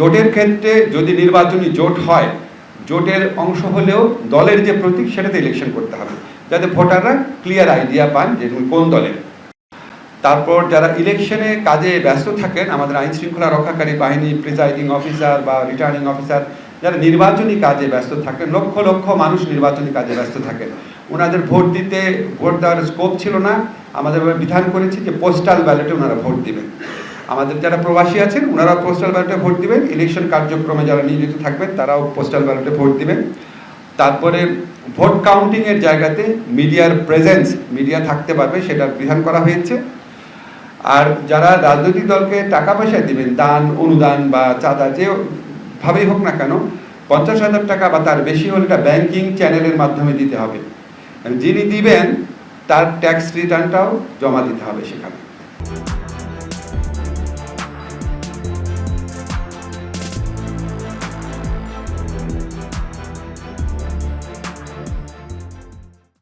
জোটের ক্ষেত্রে যদি নির্বাচনী জোট হয়, জোটের অংশ হলেও দলের যে প্রতীক সেটাতে ইলেকশন করতে হবে, যাতে ভোটাররা ক্লিয়ার আইডিয়া পান যে কোন দলের। তারপর যারা ইলেকশনে কাজে ব্যস্ত থাকেন, আমাদের আইন শৃঙ্খলা রক্ষাকারী বাহিনী প্রিজাইডিং অফিসার বা রিটার্নিং অফিসার যারা নির্বাচনী কাজে ব্যস্ত থাকেন, লক্ষ লক্ষ মানুষ নির্বাচনী কাজে ব্যস্ত থাকেন ওনাদের ভোট দিতে ভোট দেওয়ার স্কোপ ছিল না। আমাদের বিধান করেছি যে পোস্টাল ব্যালটে ওনারা ভোট দিবেন। আমাদের যারা প্রবাসী আছেন, ওনারাও পোস্টাল ব্যালটে ভোট দিবেন। ইলেকশন কার্যক্রমে যারা নিয়োজিত থাকবেন, তারাও পোস্টাল ব্যালটে ভোট দিবেন। তারপরে ভোট কাউন্টিংয়ের জায়গাতে মিডিয়ার প্রেজেন্স মিডিয়া থাকতে পারবে, সেটা বিধান করা হয়েছে। আর যারা রাজনৈতিক দলকে টাকা পয়সা দিবেন, দান, অনুদান বা চাঁদা, যে ভাবেই হোক না কেন, পঞ্চাশ হাজার টাকা বা তার বেশি হলে এটা ব্যাংকিং চ্যানেলের মাধ্যমে দিতে হবে। যিনি দিবেন, তার ট্যাক্স রিটার্নটাও জমা দিতে হবে সেখানে।